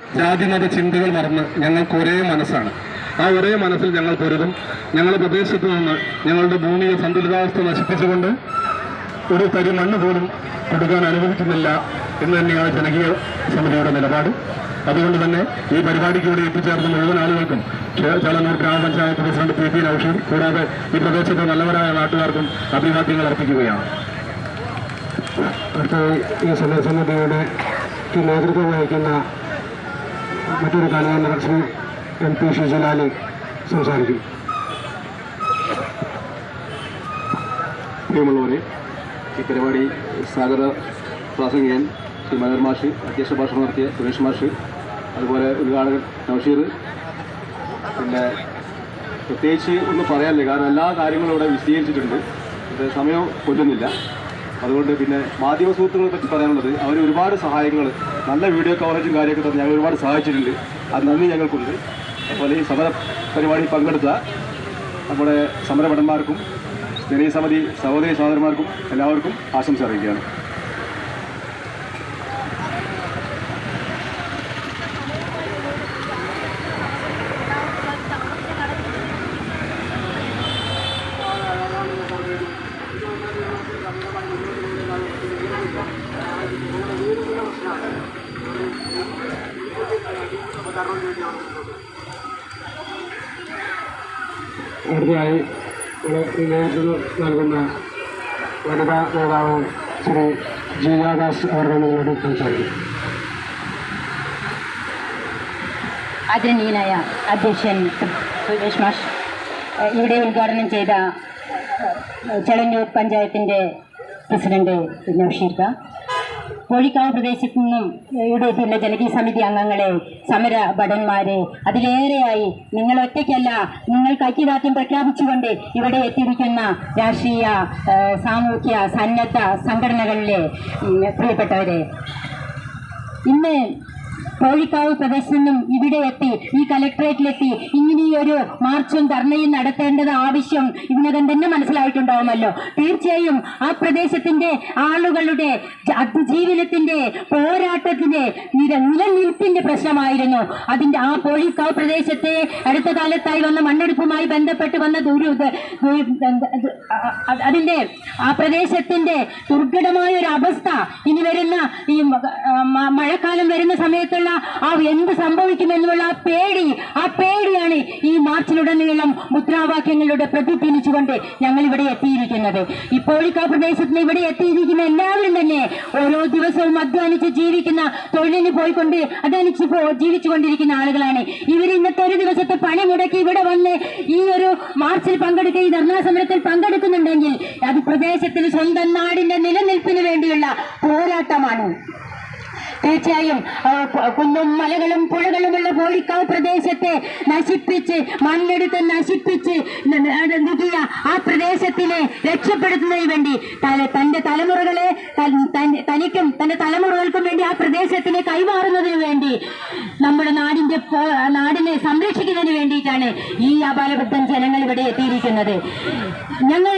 ജാതിമത ചിന്തകൾ മറന്ന് ഞങ്ങൾക്ക് ഒരേ മനസ്സാണ്. ആ ഒരേ മനസ്സിൽ ഞങ്ങൾ പൊരുതും. ഞങ്ങളുടെ പ്രദേശത്ത് നിന്ന് ഞങ്ങളുടെ ഭൂമിയെ സന്തുലിതാവസ്ഥ നശിപ്പിച്ചുകൊണ്ട് ഒരു തരി മണ്ണ് പോലും കൊടുക്കാൻ അനുവദിക്കുന്നില്ല എന്ന് തന്നെയാണ് ജനകീയ സമിതിയുടെ നിലപാട്. അതുകൊണ്ട് തന്നെ ഈ പരിപാടിക്ക് ഇവിടെ എത്തിച്ചേർന്ന മുഴുവൻ ആളുകൾക്കും ചേ- ചേളന്നൂർ ഗ്രാമപഞ്ചായത്ത് പ്രസിഡന്റ് പി. പി. നൌഷീർ കൂടാതെ ഈ പ്രദേശത്തെ നല്ലവരായ നാട്ടുകാർക്കും അഭിവാദ്യങ്ങൾ അർപ്പിക്കുകയാണ്. ഈ സമയസമിതിയുടെ നേതൃത്വം വഹിക്കുന്ന മറ്റൊരു കലാകാരൻ ലക്ഷ്മി എം പി ഷിജലാലി സംസാരിക്കും. പ്രിയമുള്ളവരെ ഈ പരിപാടി സാഗര പ്രാസംഗികൻ ശ്രീ മനോഹർ മാഷ് അധ്യക്ഷ ഭാഷണം നടത്തിയ സുരേഷ് മാഷ് അതുപോലെ ഉദ്ഘാടകൻ നൗഷീർ. പിന്നെ പ്രത്യേകിച്ച് ഒന്ന് പറയാനില്ല കാരണം എല്ലാ കാര്യങ്ങളും ഇവിടെ വിശദീകരിച്ചിട്ടുണ്ട്. സമയം കൊല്ലുന്നില്ല അതുകൊണ്ട് പിന്നെ മാധ്യമ സുഹൃത്തുക്കളെ പറ്റി പറയാനുള്ളത് അവർ ഒരുപാട് സഹായങ്ങൾ നല്ല വീഡിയോ കവറേജും കാര്യമൊക്കെ തന്നെ. ഞങ്ങൾ ഒരുപാട് സഹായിച്ചിട്ടുണ്ട്. അത് നന്ദി ഞങ്ങൾക്കുണ്ട്. അതുപോലെ ഈ സമര പരിപാടിയിൽ പങ്കെടുത്ത നമ്മുടെ സമരഭടന്മാർക്കും സ്ഥിരീ സമിതി സഹോദരി സഹോദരന്മാർക്കും എല്ലാവർക്കും ആശംസ അറിയിക്കുകയാണ്. ഈ നേതൃത്വം നൽകുന്ന വനിതാ നേതാവ് ശ്രീ ജീവാദാസ് അവരുടെ നിങ്ങളോട് സംസാരിക്കും ആദരണീയനായ അധ്യക്ഷൻ സുരേഷ് മാഷ് ഇവിടെ ഉദ്ഘാടനം ചെയ്ത ചെളന്നൂർ പഞ്ചായത്തിന്റെ പ്രസിഡന്റ് നൌഷീർക്ക കോഴിക്കാവ് പ്രദേശത്തു നിന്നും ഇവിടെ പിന്നെ ജനകീയ സമിതി അംഗങ്ങളെ സമര ഭടന്മാരെ അതിലേറെയായി നിങ്ങൾ ഒറ്റയ്ക്കല്ല നിങ്ങൾക്ക് ഐക്യദാർഢ്യം പ്രഖ്യാപിച്ചുകൊണ്ട് ഇവിടെ എത്തിയിരിക്കുന്ന രാഷ്ട്രീയ സാമൂഹ്യ സന്നദ്ധ സംഘടനകളിലെ പ്രിയപ്പെട്ടവരെ ഇന്ന് കോഴിക്കാവ് പ്രദേശത്ത് നിന്നും ഇവിടെ എത്തി ഈ കലക്ട്രേറ്റിലെത്തി. ഒരു മാർച്ചും ധർണയും നടത്തേണ്ടത് ആവശ്യം ഇതിനകം തന്നെ മനസ്സിലായിട്ടുണ്ടാവുമല്ലോ. തീർച്ചയായും ആ പ്രദേശത്തിന്റെ ആളുകളുടെ അതിജീവനത്തിന്റെ പോരാട്ടത്തിന്റെ നിലനിൽപ്പിന്റെ പ്രശ്നമായിരുന്നു. അതിന്റെ ആ കോഴിക്കാവ് പ്രദേശത്തെ അടുത്ത കാലത്തായി വന്ന മണ്ണെടുപ്പുമായി ബന്ധപ്പെട്ട് വന്ന ദുരു അതിന്റെ ആ പ്രദേശത്തിന്റെ ദുർഘടമായ ഒരു അവസ്ഥ ഇനി വരുന്ന ഈ മഴക്കാലം വരുന്ന സമയത്തുള്ള ആ എന്ത് സംഭവിക്കുമെന്നുള്ള ആ പേടി ആ പേടിയാണ് ഈ മാർച്ചിലുടനീളം മുദ്രാവാക്യങ്ങളിലൂടെ പ്രതിധ്വനിച്ചുകൊണ്ട് ഞങ്ങൾ ഇവിടെ എത്തിയിരിക്കുന്നത് ഈ പ്രദേശത്തിന് ഇവിടെ എത്തിയിരിക്കുന്ന എല്ലാവരും തന്നെ ഓരോ ദിവസവും അധ്വാനിച്ച് ജീവിക്കുന്ന തൊഴിലിന് പോയിക്കൊണ്ട് അധ്വാനിച്ച് പോ- ജീവിച്ചുകൊണ്ടിരിക്കുന്ന ആളുകളാണ്. ഇവർ ഇന്നത്തെ ഒരു ദിവസത്തെ പണി മുടക്കി ഇവിടെ വന്ന് ഈ ഒരു മാർച്ചിൽ പങ്കെടുക്കുക ഈ ധർണാ സമരത്തിൽ പങ്കെടുക്കുന്നുണ്ടെങ്കിൽ അത് പ്രദേശത്തിന് സ്വന്തം നാടിന്റെ നിലനിൽപ്പിന് വേണ്ടിയുള്ള പോരാട്ടമാണ്. തീർച്ചയായും കുന്നും മലകളും പുഴകളുമുള്ള കോഴിക്കാവ് പ്രദേശത്തെ നശിപ്പിച്ച് മണ്ണെടുത്ത് നശിപ്പിച്ച് നൽകിയ ആ പ്രദേശത്തിനെ രക്ഷപ്പെടുത്തുന്നതിന് വേണ്ടി തന്റെ തലമുറകളെ തനിക്കും തന്റെ തലമുറകൾക്കും വേണ്ടി ആ പ്രദേശത്തിനെ കൈമാറുന്നതിന് വേണ്ടി നമ്മുടെ നാടിന്റെ നാടിനെ സംരക്ഷിക്കുന്നതിന് വേണ്ടിയിട്ടാണ് ഈ അപാലബദ്ധം ജനങ്ങൾ ഇവിടെ എത്തിയിരിക്കുന്നത്. ഞങ്ങൾ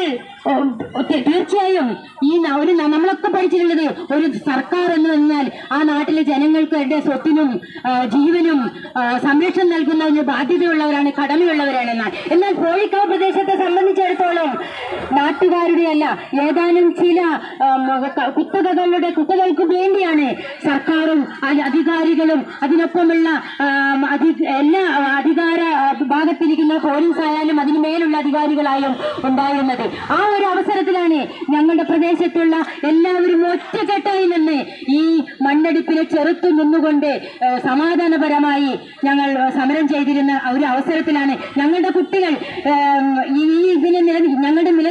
തീർച്ചയായും ഈ ഒരു നമ്മളൊക്കെ പഠിച്ചിട്ടുള്ളത് ഒരു സർക്കാർ എന്ന് പറഞ്ഞാൽ ആ നാട്ടിലെ ജനങ്ങൾക്ക് സ്വത്തിനും ആ, ജീവനും സംരക്ഷണം നൽകുന്ന ഒരു ബാധ്യതയുള്ളവരാണ് കടമയുള്ളവരാണ് എന്നാൽ. എന്നാൽ കോഴിക്കാവ് പ്രദേശത്തെ സംബന്ധിച്ചിടത്തോളം നാട്ടുകാരുടെ അല്ല ഏതാനും ചില കുത്തകകളുടെ കുത്തകൾക്ക് വേണ്ടിയാണ് സർക്കാരും അ- അധികാരികളും അതിനൊപ്പമുള്ള എല്ലാ അധികാര ഭാഗത്തിരിക്കുന്ന പോലീസ് ആയാലും അതിന് മേലുള്ള അധികാരികളായും ഉണ്ടായിരുന്നത്. ആ ഒരു അവസരത്തിലാണ് ഞങ്ങളുടെ പ്രദേശത്തുള്ള എല്ലാവരും ഒറ്റക്കെട്ടായി നിന്ന് ഈ മണ്ണെടുപ്പിനെ ചെറുത്തു നിന്നുകൊണ്ട് സമാധാനപരമായി ഞങ്ങൾ സമരം ചെയ്തിരുന്ന ഒരു അവസരത്തിലാണ് ഞങ്ങളുടെ കുട്ടികൾ ഈ ഇതിനെ ഞങ്ങളുടെ നില